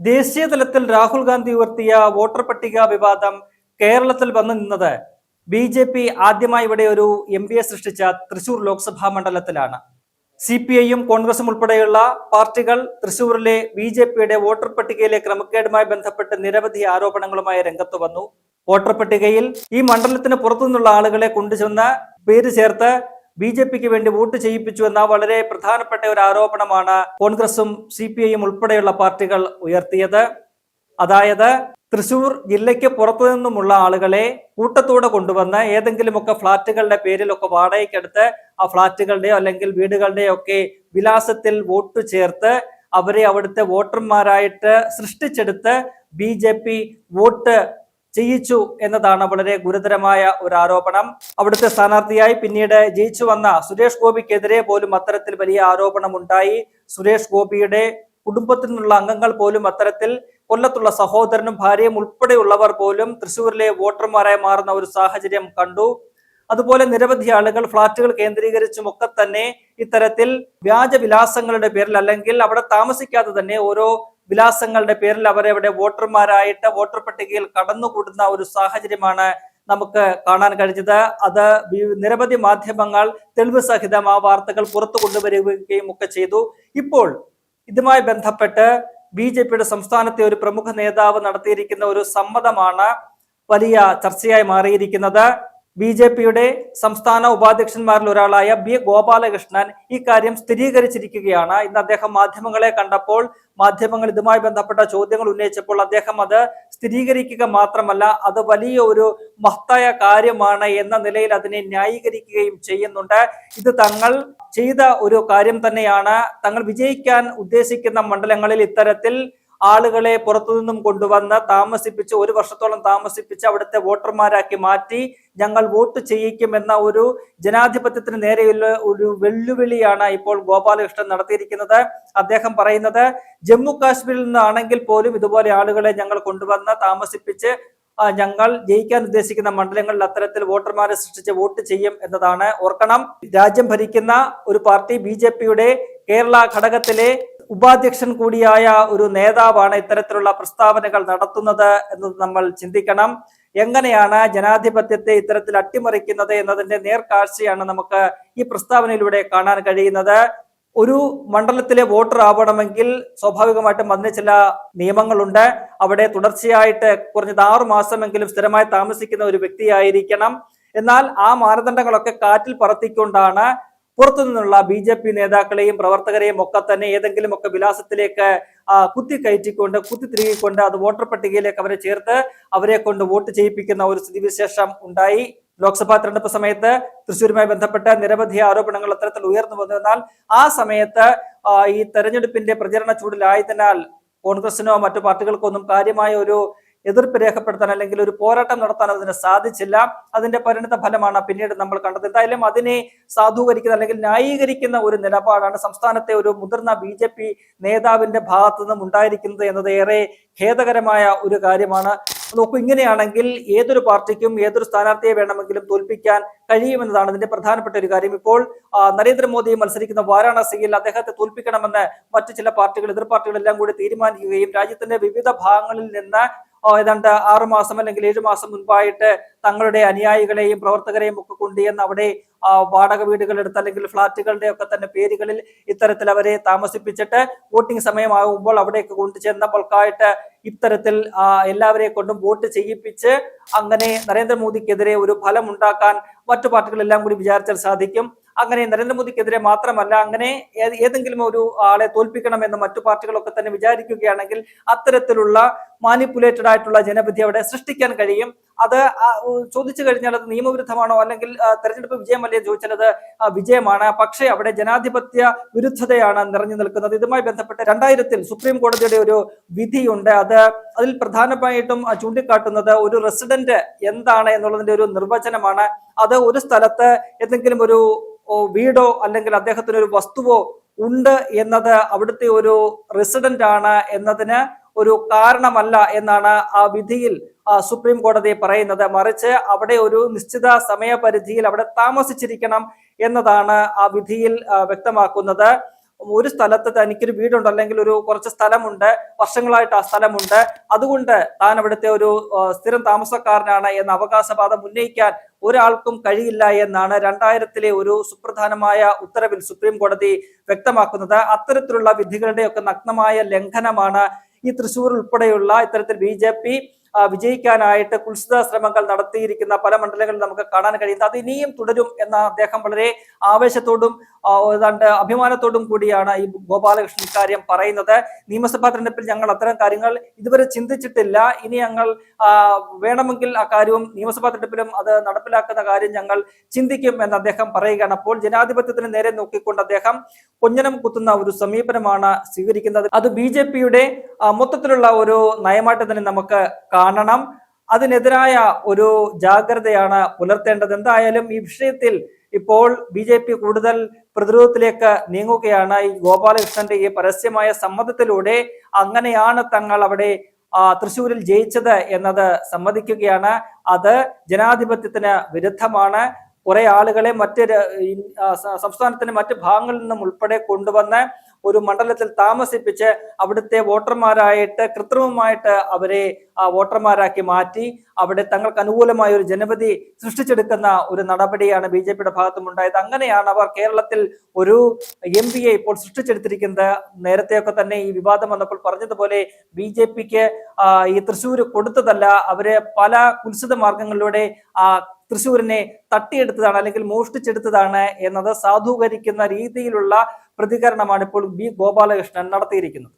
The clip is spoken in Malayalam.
ദേശീയ തലത്തിൽ രാഹുൽ ഗാന്ധി ഉയർത്തിയ വോട്ടർ പട്ടിക വിവാദം കേരളത്തിൽ വന്നു നിന്നത് ബി ജെ പി ആദ്യമായി ഇവിടെ ഒരു എം പിയെ സൃഷ്ടിച്ച തൃശൂർ ലോക്സഭാ മണ്ഡലത്തിലാണ്. സി പി ഐയും കോൺഗ്രസും ഉൾപ്പെടെയുള്ള പാർട്ടികൾ തൃശൂരിലെ ബി ജെ പിയുടെ വോട്ടർ പട്ടികയിലെ ക്രമക്കേടുമായി ബന്ധപ്പെട്ട് നിരവധി ആരോപണങ്ങളുമായി രംഗത്ത് വന്നു. വോട്ടർ പട്ടികയിൽ ഈ മണ്ഡലത്തിന് പുറത്തുനിന്നുള്ള ആളുകളെ കൊണ്ടുചെന്ന് പേര് ചേർത്ത് ബി ജെ പിക്ക് വേണ്ടി വോട്ട് ചെയ്യിപ്പിച്ചു എന്ന വളരെ പ്രധാനപ്പെട്ട ഒരു ആരോപണമാണ് കോൺഗ്രസും സി പി ഐയും ഉൾപ്പെടെയുള്ള പാർട്ടികൾ ഉയർത്തിയത്. അതായത് തൃശൂർ ജില്ലയ്ക്ക് പുറത്തു നിന്നുമുള്ള ആളുകളെ കൂട്ടത്തോടെ കൊണ്ടുവന്ന് ഏതെങ്കിലുമൊക്കെ ഫ്ളാറ്റുകളുടെ പേരിലൊക്കെ വാടകയ്ക്കെടുത്ത് ആ ഫ്ളാറ്റുകളുടെയോ അല്ലെങ്കിൽ വീടുകളുടെയോ ഒക്കെ വിലാസത്തിൽ വോട്ട് ചേർത്ത് അവരെ അവിടുത്തെ വോട്ടർമാരായിട്ട് സൃഷ്ടിച്ചെടുത്ത് ബി വോട്ട് ചെയ്യിച്ചു എന്നതാണ് വളരെ ഗുരുതരമായ ഒരു ആരോപണം. അവിടുത്തെ സ്ഥാനാർത്ഥിയായി പിന്നീട് ജയിച്ചു വന്ന സുരേഷ് ഗോപിക്കെതിരെ പോലും അത്തരത്തിൽ വലിയ ആരോപണം ഉണ്ടായി സുരേഷ് ഗോപിയുടെ കുടുംബത്തിൽ നിന്നുള്ള അംഗങ്ങൾ പോലും അത്തരത്തിൽ കൊല്ലത്തുള്ള സഹോദരനും ഭാര്യയും ഉൾപ്പെടെയുള്ളവർ പോലും തൃശ്ശൂരിലെ വോട്ടർമാരായി മാറുന്ന ഒരു സാഹചര്യം കണ്ടു. അതുപോലെ നിരവധി ആളുകൾ ഫ്ളാറ്റുകൾ കേന്ദ്രീകരിച്ചും ഒക്കെ തന്നെ ഇത്തരത്തിൽ വ്യാജ വിലാസങ്ങളുടെ പേരിൽ അല്ലെങ്കിൽ അവിടെ താമസിക്കാതെ തന്നെ ഓരോ വിലാസങ്ങളുടെ പേരിൽ അവരവിടെ വോട്ടർമാരായിട്ട് വോട്ടർ പട്ടികയിൽ കടന്നുകൂടുന്ന ഒരു സാഹചര്യമാണ് നമുക്ക് കാണാൻ കഴിഞ്ഞത്. അത് നിരവധി മാധ്യമങ്ങൾ തെളിവ് സഹിതം ആ വാർത്തകൾ പുറത്തു കൊണ്ടുവരികയും ഒക്കെ ചെയ്തു. ഇപ്പോൾ ഇതുമായി ബന്ധപ്പെട്ട് ബി ജെ പിയുടെ സംസ്ഥാനത്തെ ഒരു പ്രമുഖ നേതാവ് നടത്തിയിരിക്കുന്ന ഒരു സമ്മതമാണ് വലിയ ചർച്ചയായി മാറിയിരിക്കുന്നത്. ബി ജെ പിയുടെ സംസ്ഥാന ഉപാധ്യക്ഷന്മാരിൽ ഒരാളായ ബി ഗോപാലകൃഷ്ണൻ ഈ കാര്യം സ്ഥിരീകരിച്ചിരിക്കുകയാണ്. ഇന്ന് അദ്ദേഹം മാധ്യമങ്ങളെ കണ്ടപ്പോൾ മാധ്യമങ്ങൾ ഇതുമായി ബന്ധപ്പെട്ട ചോദ്യങ്ങൾ ഉന്നയിച്ചപ്പോൾ അദ്ദേഹം അത് സ്ഥിരീകരിക്കുക മാത്രമല്ല അത് വലിയ ഒരു മഹത്തായ കാര്യമാണ് എന്ന നിലയിൽ അതിനെ ന്യായീകരിക്കുകയും ചെയ്യുന്നുണ്ട്. ഇത് തങ്ങൾ ചെയ്ത ഒരു കാര്യം തന്നെയാണ്. തങ്ങൾ വിജയിക്കാൻ ഉദ്ദേശിക്കുന്ന മണ്ഡലങ്ങളിൽ ഇത്തരത്തിൽ ആളുകളെ പുറത്തുനിന്നും കൊണ്ടുവന്ന് താമസിപ്പിച്ച് ഒരു വർഷത്തോളം താമസിപ്പിച്ച് അവിടുത്തെ വോട്ടർമാരാക്കി മാറ്റി ഞങ്ങൾ വോട്ട് ചെയ്യിക്കുമെന്ന ഒരു ജനാധിപത്യത്തിന് നേരെയുള്ള ഒരു വെല്ലുവിളിയാണ് ഇപ്പോൾ ഗോപാലകൃഷ്ണൻ നടത്തിയിരിക്കുന്നത്. അദ്ദേഹം പറയുന്നത് ജമ്മു കാശ്മീരിൽ നിന്നാണെങ്കിൽ പോലും ഇതുപോലെ ആളുകളെ ഞങ്ങൾ കൊണ്ടുവന്ന് താമസിപ്പിച്ച് ഞങ്ങൾ ജയിക്കാൻ ഉദ്ദേശിക്കുന്ന മണ്ഡലങ്ങളിൽ അത്തരത്തിൽ വോട്ടർമാരെ സൃഷ്ടിച്ച് വോട്ട് ചെയ്യും എന്നതാണ് ഓർക്കണം. രാജ്യം ഭരിക്കുന്ന ഒരു പാർട്ടി ബി കേരള ഘടകത്തിലെ ഉപാധ്യക്ഷൻ കൂടിയായ ഒരു നേതാവാണ് ഇത്തരത്തിലുള്ള പ്രസ്താവനകൾ നടത്തുന്നത് എന്ന് നമ്മൾ ചിന്തിക്കണം. എങ്ങനെയാണ് ജനാധിപത്യത്തെ ഇത്തരത്തിൽ അട്ടിമറിക്കുന്നത് എന്നതിന്റെ നേർക്കാഴ്ചയാണ് നമുക്ക് ഈ പ്രസ്താവനയിലൂടെ കാണാൻ കഴിയുന്നത്. ഒരു മണ്ഡലത്തിലെ വോട്ടർ ആവണമെങ്കിൽ സ്വാഭാവികമായിട്ടും അതിന് ചില നിയമങ്ങളുണ്ട്. അവിടെ തുടർച്ചയായിട്ട് കുറഞ്ഞത് ആറു മാസമെങ്കിലും സ്ഥിരമായി താമസിക്കുന്ന ഒരു വ്യക്തിയായിരിക്കണം. എന്നാൽ ആ മാനദണ്ഡങ്ങളൊക്കെ കാറ്റിൽ പറത്തിക്കൊണ്ടാണ് പുറത്തു നിന്നുള്ള ബി ജെ പി നേതാക്കളെയും പ്രവർത്തകരെയും ഒക്കെ തന്നെ ഏതെങ്കിലും ഒക്കെ വിലാസത്തിലേക്ക് കുത്തി കയറ്റിക്കൊണ്ട് കുത്തി തിരികിക്കൊണ്ട് അത് വോട്ടർ പട്ടികയിലേക്ക് അവരെ ചേർത്ത് അവരെ കൊണ്ട് വോട്ട് ചെയ്യിപ്പിക്കുന്ന ഒരു സ്ഥിതിവിശേഷം ഉണ്ടായി. ലോക്സഭാ തെരഞ്ഞെടുപ്പ് സമയത്ത് തൃശ്ശൂരുമായി ബന്ധപ്പെട്ട നിരവധി ആരോപണങ്ങൾ അത്തരത്തിൽ ഉയർന്നു വന്നു. ആ സമയത്ത് ഈ തെരഞ്ഞെടുപ്പിന്റെ പ്രചരണ ചൂടിലായതിനാൽ കോൺഗ്രസിനോ മറ്റു പാർട്ടികൾക്കോ ഒന്നും കാര്യമായ ഒരു എതിർപ്പ് രേഖപ്പെടുത്താൻ അല്ലെങ്കിൽ ഒരു പോരാട്ടം നടത്താൻ അതിന് സാധിച്ചില്ല. അതിന്റെ പരിണിത ഫലമാണ് പിന്നീട് നമ്മൾ കണ്ടത്. എന്തായാലും അതിനെ സാധൂകരിക്കുന്ന അല്ലെങ്കിൽ ന്യായീകരിക്കുന്ന ഒരു നിലപാടാണ് സംസ്ഥാനത്തെ ഒരു മുതിർന്ന ബി ജെ പി നേതാവിന്റെ ഭാഗത്തു നിന്നും ഉണ്ടായിരിക്കുന്നത് എന്നത് ഏറെ ഖേദകരമായ ഒരു കാര്യമാണ്. നോക്കൂ ഇങ്ങനെയാണെങ്കിൽ ഏതൊരു പാർട്ടിക്കും ഏതൊരു സ്ഥാനാർത്ഥിയെ വേണമെങ്കിലും തോൽപ്പിക്കാൻ കഴിയുമെന്നതാണ് ഇതിന്റെ പ്രധാനപ്പെട്ട ഒരു കാര്യം. ഇപ്പോൾ നരേന്ദ്രമോദി മത്സരിക്കുന്ന വാരാണസിയിൽ അദ്ദേഹത്തെ തോൽപ്പിക്കണമെന്ന് മറ്റു ചില പാർട്ടികൾ എതിർ പാർട്ടികളെല്ലാം കൂടി തീരുമാനിക്കുകയും രാജ്യത്തിന്റെ വിവിധ ഭാഗങ്ങളിൽ നിന്ന് ഏതാണ്ട് ആറു മാസം അല്ലെങ്കിൽ ഏഴു മാസം മുൻപായിട്ട് തങ്ങളുടെ അനുയായികളെയും പ്രവർത്തകരെയും ഒക്കെ കൊണ്ടുചെന്ന് അവിടെ വാടക വീടുകളെടുത്ത് അല്ലെങ്കിൽ ഫ്ളാറ്റുകളുടെ ഒക്കെ തന്നെ പേരുകളിൽ ഇത്തരത്തിൽ അവരെ താമസിപ്പിച്ചിട്ട് വോട്ടിംഗ് സമയമാകുമ്പോൾ അവിടേക്ക് കൊണ്ടുചെന്ന ബൾക്കായിട്ട് ഇത്തരത്തിൽ എല്ലാവരെ കൊണ്ടും വോട്ട് ചെയ്യിപ്പിച്ച് അങ്ങനെ നരേന്ദ്രമോദിക്കെതിരെ ഒരു ഫലം ഉണ്ടാക്കാൻ മറ്റു പാർട്ടികളെല്ലാം കൂടി വിചാരിച്ചാൽ സാധിക്കും. അങ്ങനെ നരേന്ദ്രമോദിക്കെതിരെ മാത്രമല്ല അങ്ങനെ ഏതെങ്കിലും ഒരു ആളെ തോൽപ്പിക്കണം എന്ന് മറ്റു പാർട്ടികളൊക്കെ തന്നെ വിചാരിക്കുകയാണെങ്കിൽ അത്തരത്തിലുള്ള മാനിപ്പുലേറ്റഡ് ആയിട്ടുള്ള ജനവിധി അവിടെ സൃഷ്ടിക്കാൻ കഴിയും. അത് ചോദിച്ചു കഴിഞ്ഞാൽ അത് നിയമവിരുദ്ധമാണോ അല്ലെങ്കിൽ തെരഞ്ഞെടുപ്പ് വിജയമല്ലേ ചോദിച്ചാൽ അത് വിജയമാണ്. പക്ഷേ അവിടെ ജനാധിപത്യ വിരുദ്ധതയാണ് നിറഞ്ഞു നിൽക്കുന്നത്. ഇതുമായി ബന്ധപ്പെട്ട് രണ്ടായിരത്തിൽ സുപ്രീം കോടതിയുടെ ഒരു വിധിയുണ്ട്. അത് അതിൽ പ്രധാനമായിട്ടും ചൂണ്ടിക്കാട്ടുന്നത് ഒരു റെസിഡന്റ് എന്താണ് എന്നുള്ളതിന്റെ ഒരു നിർവചനമാണ്. അത് ഒരു സ്ഥലത്ത് എന്തെങ്കിലും ഒരു വീടോ അല്ലെങ്കിൽ അദ്ദേഹത്തിന് ഒരു വസ്തുവോ ഉണ്ട് എന്നത് അവിടുത്തെ ഒരു റെസിഡന്റ് ആണ് എന്നതിന് ഒരു കാരണമല്ല എന്നാണ് ആ വിധിയിൽ സുപ്രീം കോടതി പറയുന്നത്. മറിച്ച് അവിടെ ഒരു നിശ്ചിത സമയപരിധിയിൽ അവിടെ താമസിച്ചിരിക്കണം എന്നതാണ് ആ വിധിയിൽ വ്യക്തമാക്കുന്നത്. ഒരു സ്ഥലത്ത് തനിക്കൊരു വീടുണ്ട് അല്ലെങ്കിൽ ഒരു കുറച്ച് സ്ഥലമുണ്ട് വർഷങ്ങളായിട്ട് ആ സ്ഥലമുണ്ട്. അതുകൊണ്ട് താൻ അവിടുത്തെ ഒരു സ്ഥിരം താമസക്കാരനാണ് എന്ന അവകാശവാദം ഉന്നയിക്കാൻ ഒരാൾക്കും കഴിയില്ല എന്നാണ് രണ്ടായിരത്തിലെ ഒരു സുപ്രധാനമായ ഉത്തരവിൽ സുപ്രീം കോടതി വ്യക്തമാക്കുന്നത്. അത്തരത്തിലുള്ള വിധികളുടെയൊക്കെ നഗ്നമായ ലംഘനമാണ് ഈ തൃശൂർ ഉൾപ്പെടെയുള്ള ഇത്തരത്തിൽ ബി വിജയിക്കാനായിട്ട് കുൽസിത ശ്രമങ്ങൾ നടത്തിയിരിക്കുന്ന പല മണ്ഡലങ്ങളിൽ നമുക്ക് കാണാൻ കഴിയുന്നത്. അത് ഇനിയും തുടരും എന്ന അദ്ദേഹം വളരെ ആവേശത്തോടും ഏതാണ്ട് അഭിമാനത്തോടും കൂടിയാണ് ഈ ഗോപാലകൃഷ്ണൻ ഇക്കാര്യം പറയുന്നത്. നിയമസഭാ തെരഞ്ഞെടുപ്പിൽ ഞങ്ങൾ അത്തരം കാര്യങ്ങൾ ഇതുവരെ ചിന്തിച്ചിട്ടില്ല. ഇനി ഞങ്ങൾ വേണമെങ്കിൽ ആ കാര്യവും നിയമസഭാ തെരഞ്ഞെടുപ്പിലും അത് നടപ്പിലാക്കുന്ന കാര്യം ഞങ്ങൾ ചിന്തിക്കും എന്ന് അദ്ദേഹം പറയുകയാണ്. അപ്പോൾ ജനാധിപത്യത്തിന് നേരെ നോക്കിക്കൊണ്ട് അദ്ദേഹം കൊഞ്ഞനം കുത്തുന്ന ഒരു സമീപനമാണ് സ്വീകരിക്കുന്നത്. അത് ബി ജെ പിയുടെ മൊത്തത്തിലുള്ള ഒരു നയമാറ്റം തന്നെ നമുക്ക് കാണണം. അതിനെതിരായ ഒരു ജാഗ്രതയാണ് പുലർത്തേണ്ടത്. എന്തായാലും ഈ വിഷയത്തിൽ ഇപ്പോൾ ബി ജെ പി കൂടുതൽ പ്രതിരോധത്തിലേക്ക് നീങ്ങുകയാണ്. ഈ ഗോപാലകൃഷ്ണന്റെ ഈ പരസ്യമായ സമ്മതത്തിലൂടെ അങ്ങനെയാണ് തങ്ങൾ അവിടെ തൃശ്ശൂരിൽ ജയിച്ചത് എന്നത് സമ്മതിക്കുകയാണ്. അത് ജനാധിപത്യത്തിന് വിരുദ്ധമാണ്. കുറെ ആളുകളെ മറ്റ് സംസ്ഥാനത്തിന്റെ മറ്റ് ഭാഗങ്ങളിൽ നിന്നും ഉൾപ്പെടെ കൊണ്ടുവന്ന് ഒരു മണ്ഡലത്തിൽ താമസിപ്പിച്ച് അവിടുത്തെ വോട്ടർമാരായിട്ട് കൃത്രിമമായിട്ട് അവരെ ആ, വോട്ടർമാരാക്കി മാറ്റി അവിടെ തങ്ങൾക്ക് അനുകൂലമായ ഒരു ജനപതി സൃഷ്ടിച്ചെടുക്കുന്ന ഒരു നടപടിയാണ് ബി ജെ പിയുടെ ഭാഗത്തും ഉണ്ടായത് അങ്ങനെയാണ് അവർ കേരളത്തിൽ ഒരു എം പി എ ഇപ്പോൾ സൃഷ്ടിച്ചെടുത്തിരിക്കുന്നത്. നേരത്തെയൊക്കെ തന്നെ ഈ വിവാദം വന്നപ്പോൾ പറഞ്ഞതുപോലെ ബി ജെ പിക്ക് ഈ തൃശ്ശൂർ കൊടുത്തതല്ല അവർ പല കുൽസിത മാർഗങ്ങളിലൂടെ തൃശ്ശൂരിനെ തട്ടിയെടുത്തതാണ് അല്ലെങ്കിൽ മോഷ്ടിച്ചെടുത്തതാണ് എന്നത് സാധൂകരിക്കുന്ന രീതിയിലുള്ള പ്രതികരണമാണ് ഇപ്പോൾ ബി ഗോപാലകൃഷ്ണൻ നടത്തിയിരിക്കുന്നത്.